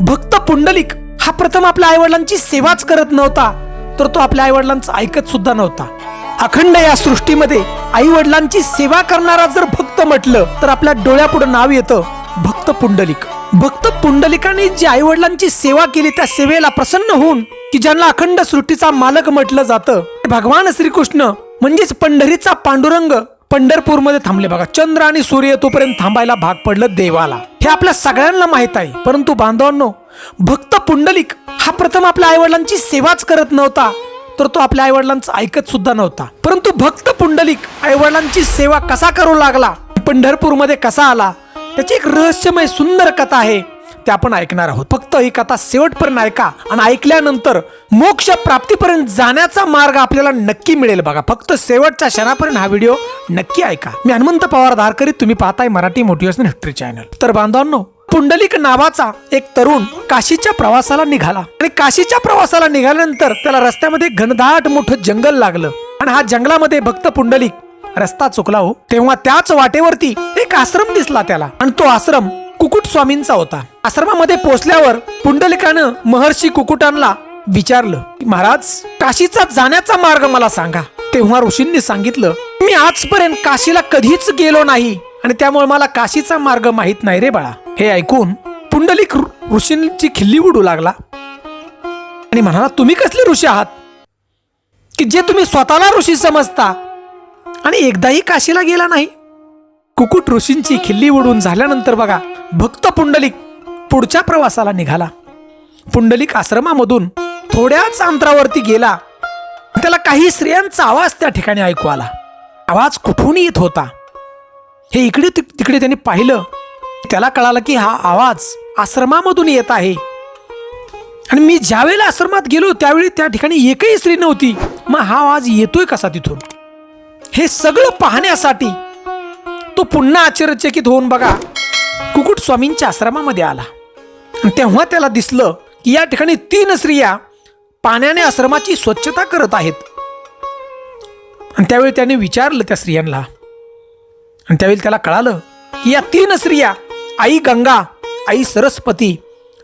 भक्त पुंडलिक हा प्रथम आपल्या आईवडिलांची सेवाच करत नव्हता तर तो आपल्या आईवडिलांचं ऐकत सुद्धा नव्हता. अखंड या सृष्टीमध्ये आई वडिलांची सेवा करणारा जर भक्त म्हटलं तर आपल्या डोळ्यापुढे नाव येतं भक्त पुंडलिक. भक्त पुंडलिकाने जी आईवडिलांची सेवा केली त्या सेवेला प्रसन्न होऊन की ज्यांना अखंड सृष्टीचा मालक म्हटलं जातं भगवान श्रीकृष्ण म्हणजेच पंढरीचा पांडुरंग पंढरपूरमध्ये थांबले. बघा चंद्र आणि सूर्य तोपर्यंत थांबायला भाग पडलं देवाला. हे आपल्या सगळ्यांना माहीत आहे. परंतु बांधवांनो भक्त पुंडलिक हा प्रथम आपल्या आईवडिलांची सेवाच करत नव्हता तर तो आपल्या आईवडिलांचं ऐकत सुद्धा नव्हता. परंतु भक्त पुंडलिक आईवडिलांची सेवा कसा करू लागला पंढरपूरमध्ये कसा आला त्याची एक रहस्यमय सुंदर कथा आहे. ते आपण ऐकणार आहोत. फक्त ही कथा शेवटपर्यंत ऐका आणि ऐकल्यानंतर मोक्ष प्राप्तीपर्यंत जाण्याचा मार्ग आपल्याला नक्की मिळेल बघा. फक्त शेवटच्या क्षणापर्यंत हा व्हिडिओ नक्की ऐका. मी हनुमंत पवार धारकरी तुम्ही पाहताय मराठी मोटिवेशन हिस्ट्री चॅनल. तर बांधवांनो पुंडलिक नावाचा एक तरुण काशीच्या प्रवासाला निघाला. आणि काशीच्या प्रवासाला निघाल्यानंतर त्याला रस्त्यामध्ये घनदाट मोठं जंगल लागलं. आणि हा जंगलामध्ये भक्त पुंडलिक रस्ता चुकला हो. तेव्हा त्याच वाटेवरती एक आश्रम दिसला त्याला. आणि तो आश्रम कुकुट स्वामींचा होता. आश्रमामध्ये पोहोचल्यावर पुंडलिकानं महर्षी कुकुटांना विचारलं की महाराज काशीचा जाण्याचा मार्ग मला सांगा. तेव्हा ऋषींनी सांगितलं मी आजपर्यंत काशीला कधीच गेलो नाही आणि त्यामुळे मला काशीचा मार्ग माहीत नाही रे बाळा. हे ऐकून पुंडलिक ऋ- ऋषींची खिल्ली उडू लागला आणि म्हणाला तुम्ही कसले ऋषी आहात? की जे तुम्ही स्वतःला ऋषी समजता आणि एकदाही काशीला गेला नाही? कुकुट ऋषींची खिल्ली उडून झाल्यानंतर बघा भक्त पुंडलिक पुढच्या प्रवासाला निघाला. पुंडलिक आश्रमामधून थोड्याच अंतरावरती गेला. त्याला काही स्त्रियांचा आवाज त्या ठिकाणी ऐकू आला. आवाज कुठून येत होता. हे इकडे तिकडे त्यांनी पाहिलं. त्याला कळालं की हा आवाज आश्रमामधून येत आहे. आणि मी ज्यावेळेला आश्रमात गेलो त्यावेळी त्या ठिकाणी एकही स्त्री नव्हती. मग हा आवाज येतोय कसा तिथून? हे सगळं पाहण्यासाठी तो पुन्हा आश्चर्यचकित होऊन बघा कुकुट स्वामींच्या आश्रमामध्ये आला. आणि तेव्हा त्याला दिसलं की या ठिकाणी तीन स्त्रिया पाण्याने आश्रमाची स्वच्छता करत आहेत. आणि त्यावेळी त्याने विचारलं त्या स्त्रियांना आणि त्यावेळी त्याला कळालं की या तीन स्त्रिया आई गंगा आई सरस्वती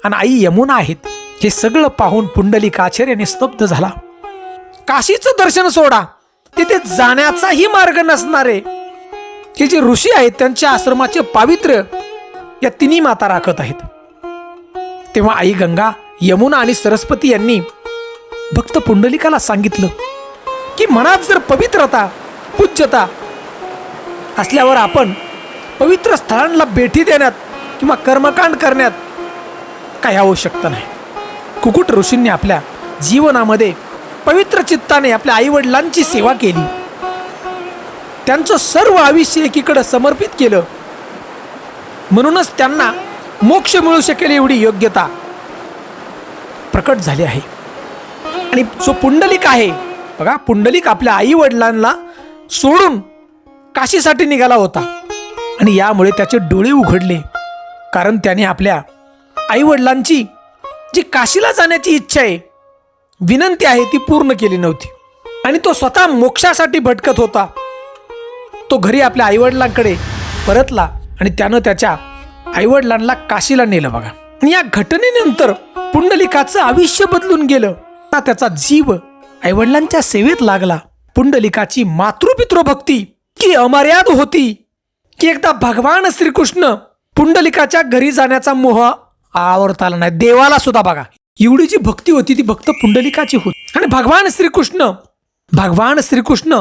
आणि आई यमुना आहेत. हे सगळं पाहून पुंडलिक आश्चर्याने स्तब्ध झाला. काशीचं दर्शन सोडा तिथे जाण्याचाही मार्ग नसणारे हे जे ऋषी आहेत त्यांच्या आश्रमाचे पावित्र्य या तिन्ही माता राखत आहेत. तेव्हा आई गंगा यमुना आणि सरस्वती यांनी भक्त पुंडलिकाला सांगितलं की मनात जर पवित्रता पूज्यता असल्यावर आपण पवित्र स्थळांना भेटी देण्यात किंवा कर्मकांड करण्यात काही आवश्यकता नाही. कुकुट ऋषींनी आपल्या जीवनामध्ये पवित्र चित्ताने आपल्या आईवडिलांची सेवा केली. त्यांचं सर्व आयुष्य एकीकडं समर्पित केलं. म्हणूनच त्यांना मोक्ष मिळू शकेल एवढी योग्यता प्रकट झाली आहे. आणि जो पुंडलिक आहे बघा पुंडलिक आपल्या आई वडिलांना सोडून काशीसाठी निघाला होता. आणि यामुळे त्याचे डोळे उघडले. कारण त्याने आपल्या आई वडिलांची जी काशीला जाण्याची इच्छा आहे विनंती आहे ती पूर्ण केली नव्हती. आणि तो स्वतः मोक्षासाठी भटकत होता. तो घरी आपल्या आईवडिलांकडे परतला आणि त्यानं त्याच्या आईवडिलांना काशीला नेलं बघा. आणि या घटनेनंतर पुंडलिकाचं आयुष्य बदलून गेलं. आता त्याचा जीव आईवडिलांच्या सेवेत लागला. पुंडलिकाची मातृपितृ भक्ती की अमर्याद होती. की एकदा भगवान श्रीकृष्ण पुंडलिकाच्या घरी जाण्याचा मोह आवरता आला नाही. देवाला सुद्धा बघा. एवढी जी भक्ती होती ती भक्त पुंडलिकाची होती. आणि भगवान श्रीकृष्ण भगवान श्रीकृष्ण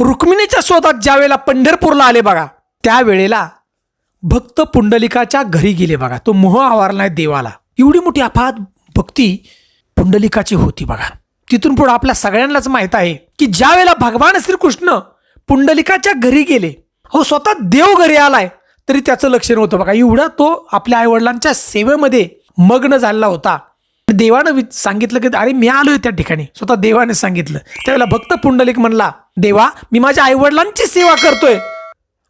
रुक्मिणीच्या शोधात ज्यावेळेला पंढरपूरला आले बघा त्यावेळेला भक्त पुंडलिकाच्या घरी गेले बघा. तो मोह आवारलाय देवाला. एवढी मोठी अफाद भक्ती पुंडलिकाची होती बघा. तिथून पुढे आपल्या सगळ्यांनाच माहीत आहे की ज्या वेळेला भगवान श्रीकृष्ण पुंडलिकाच्या घरी गेले हो स्वतः देव घरी आलाय तरी त्याचं लक्ष नव्हतं बघा. एवढा तो आपल्या आईवडिलांच्या सेवेमध्ये मग्न झालेला होता. देवानं वि- सांगितलं की अरे मी आलोय त्या ठिकाणी. स्वतः देवाने सांगितलं. त्यावेळेला भक्त पुंडलिक म्हणला देवा मी माझ्या आईवडिलांची सेवा करतोय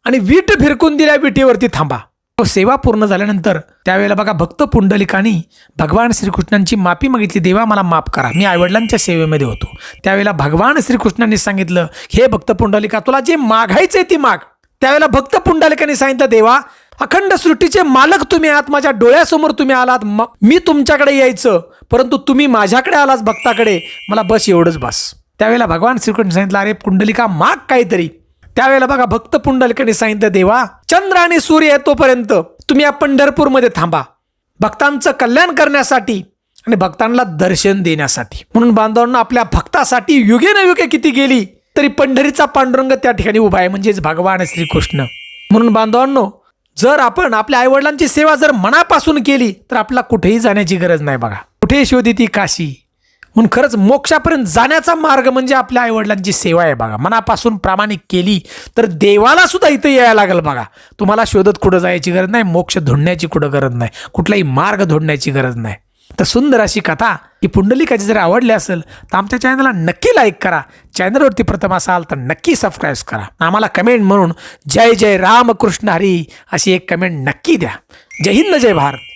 आणि वीट फिरकून दिल्या विटेवरती थांबा. तो सेवा पूर्ण झाल्यानंतर त्यावेळेला बघा भक्त पुंडलिकानी भगवान श्रीकृष्णांची माफी मागितली देवा मला माफ करा मी आईवडिलांच्या सेवेमध्ये होतो. त्यावेळेला भगवान श्रीकृष्णांनी सांगितलं हे भक्त पुंडलिका तुला जे मागायचं आहे ती माग. त्यावेळेला भक्त पुंडलिकांनी सांगितलं देवा अखंड सृष्टीचे मालक तुम्ही आहात माझ्या डोळ्यासमोर तुम्ही आलात मी तुमच्याकडे यायचं परंतु तुम्ही माझ्याकडे आलात भक्ताकडे. मला बस एवढंच बस. त्यावेळेला भगवान श्रीकृष्ण सांगितलं अरे पुंडलिका माग काहीतरी. त्यावेळेला बघा भक्त पुंडलिकाने सांगितलं देवा चंद्र आणि सूर्य येतोपर्यंत तुम्ही या पंढरपूरमध्ये थांबा. भक्तांचं कल्याण करण्यासाठी आणि भक्तांना दर्शन देण्यासाठी. म्हणून बांधवांना आपल्या भक्तासाठी युगे न युगे किती गेली तरी पंढरीचा पांडुरंग त्या ठिकाणी उभा आहे म्हणजेच भगवान श्रीकृष्ण. म्हणून बांधवांनो जर आपण आपल्या आईवडिलांची सेवा जर मनापासून केली तर आपल्याला कुठेही जाण्याची गरज नाही बघा. कुठे शोधी ती काशी. म्हणून खरंच मोक्षापर्यंत जाण्याचा मार्ग म्हणजे आपल्या आईवडिलांची सेवा आहे बघा. मनापासून प्रामाणिक केली तर देवाला सुद्धा इथं यायला लागेल बघा. तुम्हाला शोधत कुठं जायची गरज नाही मोक्ष धोडण्याची कुठं गरज नाही. कुठलाही मार्ग धोडण्याची गरज नाही. तर सुंदर अशी कथा ही पुंडलिकाची जर आवडली असेल तर आमच्या चॅनलला नक्की लाईक करा. चॅनलवरती प्रथम असाल तर नक्की सबस्क्राईब करा. आम्हाला कमेंट म्हणून जय जय रामकृष्ण हरी अशी एक कमेंट नक्की द्या. जय हिंद जय भारत.